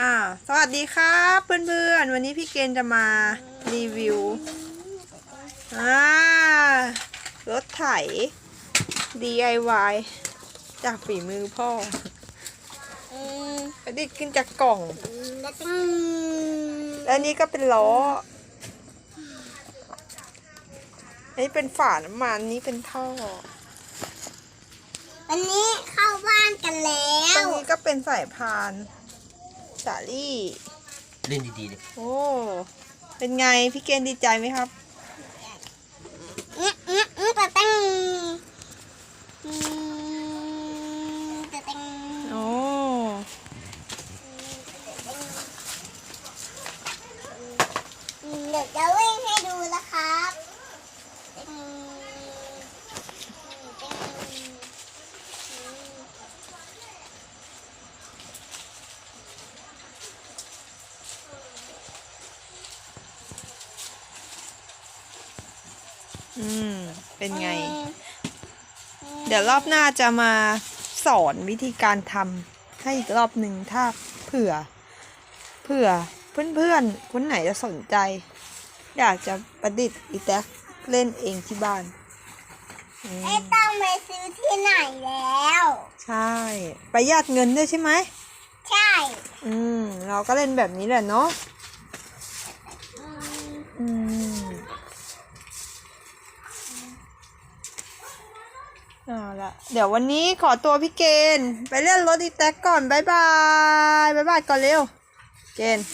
อ่าสวัสดีครับเพื่อนๆ วันนี้พี่เกณฑ์จะมารีวิวอ่ารถไถ DIY จากฝีมือพ่ออืมประดิษฐ์ขึ้นจากกล่องแล้วต้อง และนี่ก็เป็นล้ออันนี้เป็นฝาน้ำมันนี่เป็นท่อ วันนี้เข้าบ้านกันแล้ตรวงนี้ก็เป็นสายพาน สาลี่เล่นดีๆเลยโอ้ เป็นไงพี่เกณฑ์ดีใจไหมครับอืมอืมอืมแต่ต้องอืมแต่ต้องโอ้อืมเดี๋ยว อืม เป็นไงอืมเดี๋ยวรอบหน้าจะมาสอนวิธีการทำให้อีกรอบหนึ่งถ้าเผื่อ เผื่อเพื่อนๆคนไหนจะสนใจ อยากจะประดิษฐ์อีแท็กเล่นเองที่บ้านอืมไม่ต้องไปซื้อที่ไหนแล้ว ใช่ประหยัดเงินด้วยใช่ไหม ใช่ อืม เราก็เล่นแบบนี้แหละเนาะ อืม อืม เอาละเดี๋ยววันนี้ขอตัวพี่เกณฑ์ไปเล่นรถอีแท็กก่อนบายบายบายบายก่อนเร็ว เกณฑ์